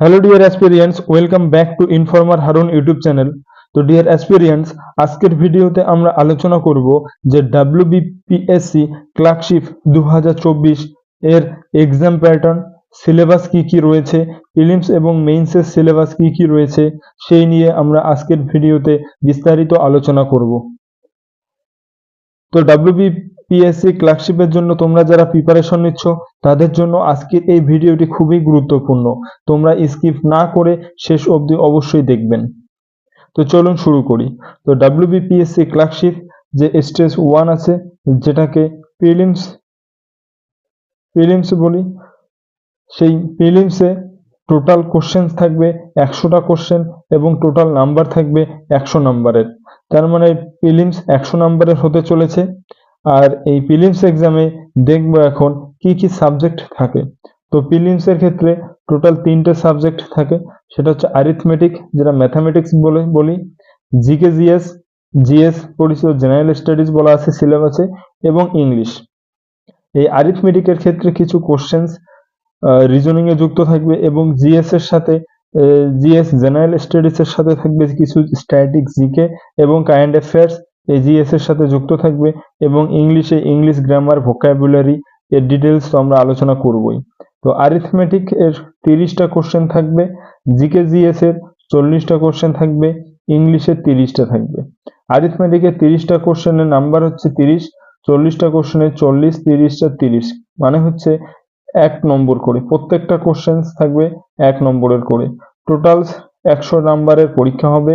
Hello dear aspirants welcome back to informer Harun YouTube channel তো dear aspirants আজকের ভিডিওতে আমরা আলোচনা করব যে ডাব্লিউবিপিএসসি ক্লার্কশিপ দু হাজার চব্বিশ এর এক্সাম প্যাটার্ন সিলেবাস কি কি রয়েছে প্রিলিমস এবং মেইনসের সিলেবাস কি কি রয়েছে, সেই নিয়ে আমরা আজকের ভিডিওতে বিস্তারিত আলোচনা করব। তো ডাব্লিউবিপিএসসি ক্লার্কশিপের জন্য তোমরা যারা প্রিপারেশন নিচ্ছ, তাদের জন্য আজকের এই ভিডিওটি খুবই গুরুত্বপূর্ণ। তোমরা স্কিপ না করে শেষ অবধি অবশ্যই দেখবেন। তো চলুন শুরু করি। তো ডাব্লিউবিপিএসসি ক্লার্কশিপ যে স্টেজ ওয়ান আছে, যেটাকে প্রিলিমস প্রিলিমস বলি, সেই প্রিলিমসে টোটাল কোশ্চেন থাকবে একশোটা কোশ্চেন এবং টোটাল নাম্বার থাকবে একশো নাম্বারের তার মানে প্রিলিমস একশো নাম্বারের হতে চলেছে। আর এই প্রিলিমস এক্সামে দেখব এখন কি কি সাবজেক্ট থাকে। তো প্রিলিমস এর ক্ষেত্রে টোটাল তিনটে সাবজেক্ট থাকে, সেটা হচ্ছে অ্যারিথমেটিক যেটা ম্যাথামেটিক্স বলে, বলি জিকে জিএস জিএস পরিচিত জেনারেল স্টাডিজ বলা আছে সিলেবাসে এবং ইংলিশ এই অ্যারিথমেটিকের ক্ষেত্রে কিছু কোশ্চেন্স রিজনিং এ যুক্ত থাকবে, এবং জিএস এর সাথে জিএস জেনারেল স্টাডিজ এর সাথে থাকবে কিছু স্ট্যাটিক জিকে এবং কারেন্ট অ্যাফেয়ার্স এই জিএস এর সাথে যুক্ত থাকবে এবং ইংলিশে ইংলিশ গ্রামার ভোকাবুলারি এর ডিটেলস তো আমরা আলোচনা করবই। তো আরিথমেটিক এর তিরিশটা কোশ্চেন থাকবে জিকে জিএস এর চল্লিশটা কোশ্চেন থাকবে ইংলিশের তিরিশটা থাকবে। অ্যারিথমেটিকের তিরিশটা কোশ্চেনের নাম্বার হচ্ছে তিরিশ, চল্লিশটা কোশ্চেনের চল্লিশ, তিরিশটা তিরিশ। মানে হচ্ছে এক নম্বর করে। প্রত্যেকটা কোশ্চেন থাকবে এক নম্বরের করে। টোটাল একশো নাম্বারের পরীক্ষা হবে,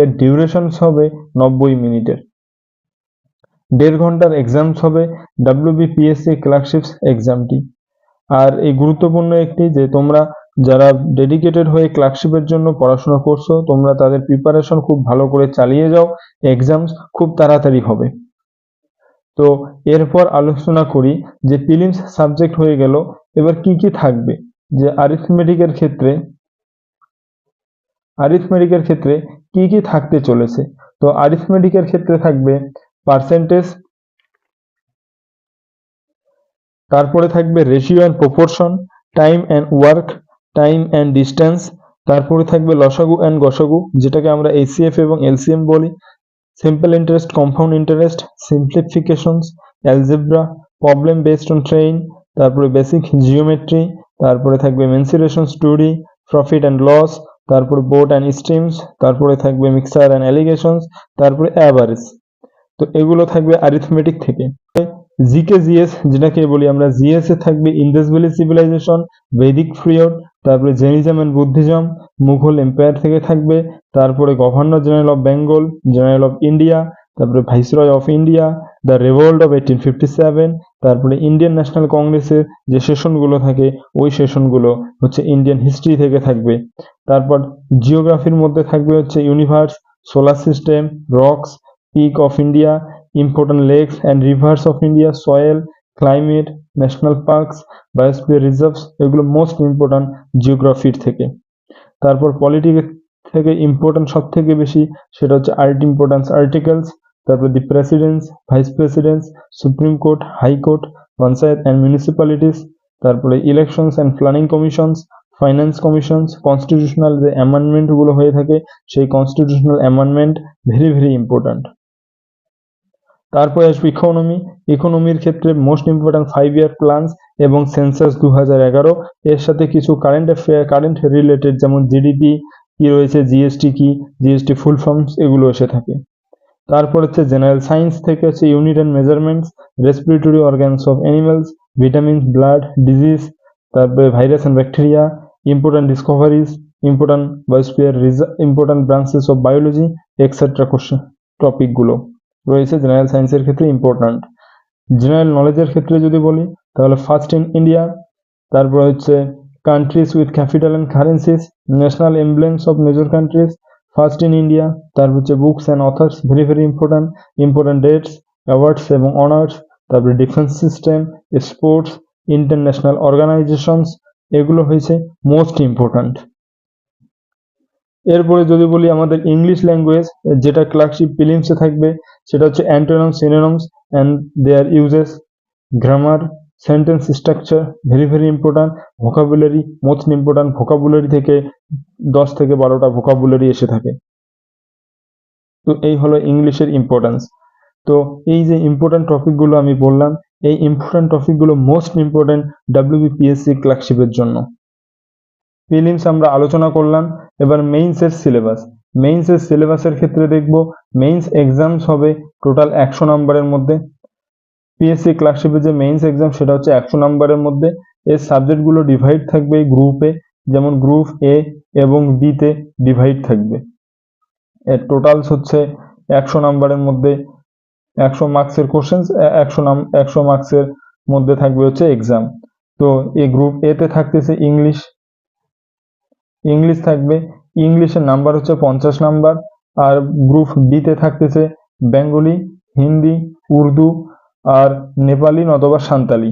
এর ডিউরেশনস হবে নব্বই মিনিটের। দেড় ঘণ্টার এক্সামস হবে ডাব্লিউবিপিএসসি ক্লার্কশিপস এক্সামটি আর এই গুরুত্বপূর্ণ একটি যে তোমরা যারা ডেডিকেটেড হয়ে ক্লার্কশিপের জন্য পড়াশোনা করছ, তোমরা তাদের প্রিপারেশন খুব ভালো করে চালিয়ে যাও এক্সামস খুব তাড়াতাড়ি হবে। তো এরপর আলোচনা করি যে প্রিলিমস সাবজেক্ট হয়ে গেল, এবার কি কি থাকবে? যে আরিথমেটিকের ক্ষেত্রে আরিথমেটিকের ক্ষেত্রে কি কি থাকতে চলেছে? তো আরিথমেটিকের ক্ষেত্রে থাকবে পার্সেন্টেজ তারপরে থাকবে ratio and proportion time and work time and distance তারপরে থাকবে লসাগু অ্যান্ড গসাগু, যেটাকে আমরা এসিএফ এবং এলসিএম বলি। Simple interest compound interest simplifications algebra problem based on train তারপরে বেসিক জিওমেট্রি তারপরে থাকবে mensuration story profit and loss তারপরে বোট অ্যান্ড স্ট্রিমস তারপরে থাকবে মিক্সার অ্যান্ড অ্যালিগেশনস তারপরে অ্যাভারেজ তো এগুলো থাকবে অ্যারিথমেটিক থেকে। জিকে জিএস যেটাকে বলি আমরা জিএস এ থাকবে ইন্দাস ভ্যালি সিভিলাইজেশন বৈদিক ফ্রিয়ড তারপরে Jainism and Buddhism Mughal empire থেকে থাকবে, তারপরে governor general of Bengal general of India তারপরে viceroy of India the revolt of eighteen fifty seven তারপরে ইন্ডিয়ান ন্যাশনাল কংগ্রেসের যে সেশনগুলো থাকে, ওই সেশনগুলো হচ্ছে ইন্ডিয়ান হিস্ট্রি থেকে থাকবে। তারপর জিওগ্রাফির মধ্যে থাকবে হচ্ছে universe solar system rocks peak of India important lakes and rivers of India soil climate national parks biosphere reserves এগুলো মোস্ট ইম্পর্টেন্ট জিওগ্রাফির থেকে। তারপর পলিটিক্স থেকে ইম্পর্টেন্ট সব থেকে বেশি সেটা হচ্ছে আর্ট ইম্পর্টেন্স আর্টিকেলস তারপর দি presidents vice presidents supreme court high court panchayat and municipalities তারপরে elections and planning commissions finance commissions constitutional যে অ্যামেন্ডমেন্টগুলো হয়ে থাকে, সেই constitutional amendment very very important তারপরে আসবে ইকোনমি ইকোনমির ক্ষেত্রে most important five year plans এবং সেন্সাস দু হাজার এগারো। এর সাথে কিছু কারেন্ট অ্যাফেয়ার কারেন্ট রিলেটেড যেমন জিডিপি কি রয়েছে জিএসটি কি জিএসটি ফুল ফর্মস এগুলো এসে থাকে। তারপর হচ্ছে জেনারেল সায়েন্স থেকে হচ্ছে unit and measurements respiratory organs of animals vitamins blood disease তারপরে virus and bacteria important discoveries important biosphere important branches of biology etcetera question টপিকগুলো রয়েছে জেনারেল সায়েন্সের ক্ষেত্রে ইম্পর্ট্যান্ট জেনারেল নলেজের ক্ষেত্রে যদি বলি, তাহলে ফার্স্ট ইন ইন্ডিয়া তারপর হচ্ছে countries with capital and currencies national emblems of major countries first in India তারপর হচ্ছে books and authors very very important important dates awards এবং অনার্স তারপরে defence system sports international organisations এগুলো হয়েছে most important এরপরে যদি বলি আমাদের ইংলিশ ল্যাঙ্গুয়েজ যেটা ক্লার্কশিপ প্রিলিমসে থাকবে, সেটা হচ্ছে antonyms synonyms and their uses grammar sentence structure very very important vocabulary most important vocabulary থেকে দশ থেকে বারোটা ভোকাবুলারি এসে থাকে। তো এই হলো ইংলিশের ইম্পর্ট্যান্স তো এই যে ইম্পর্ট্যান্ট টপিকগুলো আমি বললাম, এই ইম্পর্ট্যান্ট টপিকগুলো মোস্ট ইম্পর্ট্যান্ট ডাব্লিউবিপিএসসি ক্লার্কশিপের জন্য। প্রিলিমস আমরা আলোচনা করলাম এবার মেইনসের সিলেবাস মেইনসের সিলেবাসের ক্ষেত্রে দেখব মেইনস এক্সামস হবে টোটাল একশো নম্বরের মধ্যে। পিএসসি ক্লার্কশিপের যে মেইনস এক্সাম সেটা হচ্ছে একশো নম্বরের মধ্যে। এর সাবজেক্টগুলো ডিভাইড থাকবে গ্রুপে যেমন গ্রুপ এ এবং বিতে ডিভাইড থাকবে। এর টোটালস হচ্ছে একশো নম্বরের মধ্যে। একশো মার্কসের কোশ্চেন্স একশো নাম, একশো মার্কসের মধ্যে থাকবে হচ্ছে এক্সাম তো এই গ্রুপ এতে থাকতেছে ইংলিশ ইংলিশ থাকবে ইংলিশের নাম্বার হচ্ছে পঞ্চাশ নাম্বার আর গ্রুপ বিতে থাকতেছে বেঙ্গলি হিন্দি উর্দু আর নেপালি নতবা সান্তালি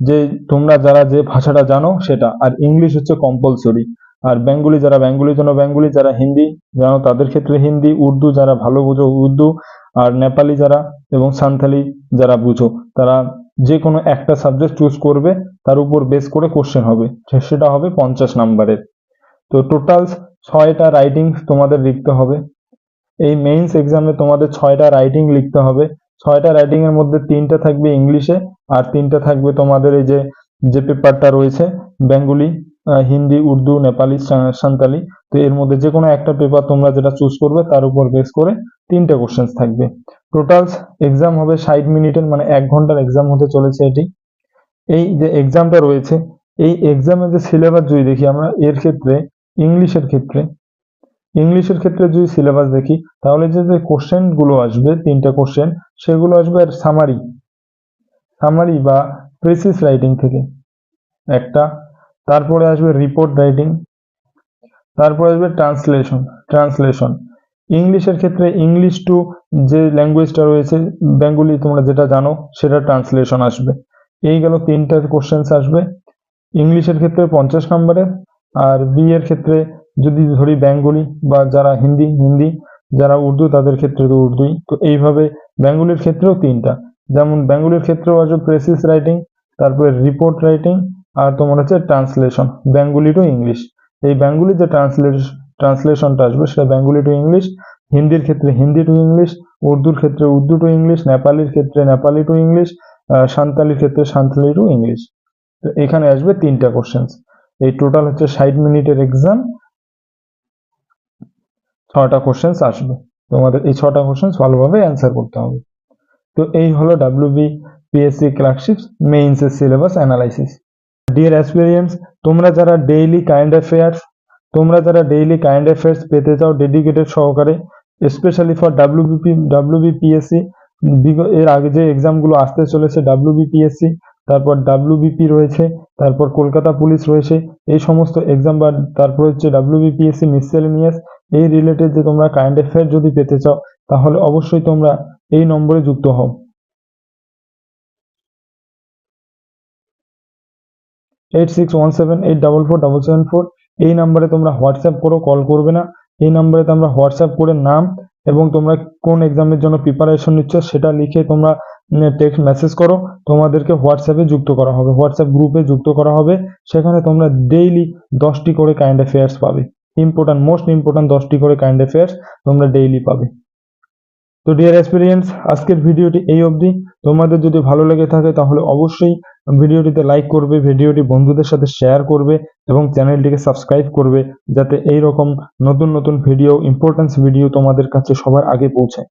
যে তোমরা যারা যে ভাষাটা জানো সেটা, আর ইংলিশ হচ্ছে কম্পালসরি আর বেঙ্গলি যারা বেঙ্গলির জন্য বেঙ্গলি যারা হিন্দি জানো, তাদের ক্ষেত্রে হিন্দি উর্দু যারা ভালো বুঝো উর্দু আর নেপালি যারা এবং সান্থালি যারা বুঝো, তারা যে কোনো একটা সাবজেক্ট চুজ করবে, তার উপর বেস করে কোশ্চেন হবে। সেটা হবে পঞ্চাশ নাম্বারের তো টোটাল ছয়টা রাইটিং তোমাদের লিখতে হবে। এই মেইনস এক্সামে তোমাদের ছয়টা রাইটিং লিখতে হবে। ছয়টা রাইটিং এর মধ্যে তিনটা থাকবে ইংলিশে আর তিনটা থাকবে তোমাদের এই যে যে পেপারটা রয়েছে, বেঙ্গলি হিন্দি, উর্দু, নেপালি সাঁওতালি তো এর মধ্যে যে কোনো একটা পেপার তোমরা যেটা চুজ করবে তার উপর বেস করে তিনটে কোশ্চেন্স থাকবে। টোটাল এক্সাম হবে ষাট মিনিটের মানে এক ঘণ্টার এক্সাম হতে চলেছে এটি। এই যে এক্সামটা রয়েছে, এই এক্সামের যে সিলেবাস যদি দেখি আমরা, এর ক্ষেত্রে ইংলিশের ক্ষেত্রে। ইংলিশের ক্ষেত্রে যদি সিলেবাস দেখি, তাহলে যে যে কোশ্চেনগুলো আসবে, তিনটা কোশ্চেন সেগুলো আসবে আর সামারি সামারি বা প্রেসিস রাইটিং থেকে। একটা, তারপরে আসবে রিপোর্ট রাইটিং তারপরে আসবে ট্রান্সলেশন ট্রান্সলেশন ইংলিশের ক্ষেত্রে ইংলিশ টু যে ল্যাঙ্গুয়েজটা রয়েছে বেঙ্গলি তোমরা যেটা জানো, সেটা ট্রান্সলেশন আসবে। এই গেল তিনটা কোশ্চেন্স আসবে। ইংলিশের ক্ষেত্রে পঞ্চাশ নম্বরের আর বি এর ক্ষেত্রে যদি ধরি বেঙ্গলি বা যারা হিন্দি হিন্দি, যারা উর্দু, তাদের ক্ষেত্রে তো উর্দুই। তো এইভাবে বেঙ্গলির ক্ষেত্রেও তিনটা। যেমন বেঙ্গলির ক্ষেত্রেও আসবে প্রেসিস রাইটিং তারপরে রিপোর্ট রাইটিং আর তোমার হচ্ছে ট্রান্সলেশন বেঙ্গলি টু ইংলিশ এই বেঙ্গলি যে ট্রান্সলেশন ট্রান্সলেশনটা আসবে সেটা বেঙ্গলি টু ইংলিশ হিন্দির ক্ষেত্রে হিন্দি টু ইংলিশ উর্দুর ক্ষেত্রে উর্দু টু ইংলিশ নেপালির ক্ষেত্রে নেপালি টু ইংলিশ সাঁওতালির ক্ষেত্রে সাঁওতালি টু ইংলিশ তো এখানে আসবে তিনটা কোশ্চেন্স এই টোটাল হচ্ছে ষাট মিনিটের এক্সাম ছটা কোশ্চেন্স আসবে। তোমাদের এই ছটা কোশ্চেন্স ভালোভাবে অ্যান্সার করতে হবে। তো এই হলো ডাব্লিউবি পিএসসি ক্লার্কশিপ মেইনস এর সিলেবাস অ্যানালাইসিস ডিয়ার অ্যাসপিরিয়েন্টস তোমরা যারা ডেইলি কারেন্ট অ্যাফেয়ার্স তোমরা যারা ডেইলি কারেন্ট অ্যাফেয়ার্স পেতে চাও ডেডিকেটেড সহকারে স্পেশালি ফর ডাব্লিউবিপি ডাব্লিউবিপিএসসি এর আগে যে এক্সামগুলো আসতে চলেছে ডাব্লিউবিপিএসসি তারপর ডাব্লিউবিপি রয়েছে, তারপর কলকাতা পুলিশ রয়েছে, এই সমস্ত এক্সাম বা তারপর হচ্ছে ডাব্লিউবিপিএসসি মিসসেলেনিয়াস এই রিলেটেড যে তোমরা কারেন্ট অ্যাফেয়ার যদি পেতে চাও, তাহলে অবশ্যই তোমরা এই নম্বরে যুক্ত হও। Eight six one seven eight double four double seven four এই নাম্বারে তোমরা হোয়াটসঅ্যাপ করো কল করবে না, এই নাম্বারে তোমরা হোয়াটসঅ্যাপ করে নাম এবং তোমরা কোন এক্সামের জন্য প্রিপারেশন নিচ্ছ সেটা লিখে তোমরা টেক্সট মেসেজ করো। তোমাদেরকে হোয়াটসঅ্যাপে যুক্ত করা হবে। হোয়াটসঅ্যাপ গ্রুপে যুক্ত করা হবে। সেখানে তোমরা ডেইলি দশটি করে কাইন্ড অ্যাফেয়ার্স পাবে। ইম্পর্ট্যান্ট মোস্ট ইম্পর্ট্যান্ট দশটি করে কাইন্ড অ্যাফেয়ার্স তোমরা ডেইলি পাবে। তো ডিয়ার এক্সপিরিয়েন্স আজকের ভিডিওটি এই অবধি। তোমাদের যদি ভালো লেগে থাকে তাহলে অবশ্যই ভিডিওটিতে লাইক করবে, ভিডিওটি বন্ধুদের সাথে শেয়ার করবে এবং চ্যানেলটিকে সাবস্ক্রাইব করবে, যাতে এই রকম নতুন নতুন ভিডিও ইম্পর্টেন্স ভিডিও তোমাদের কাছে সবার আগে পৌঁছায়।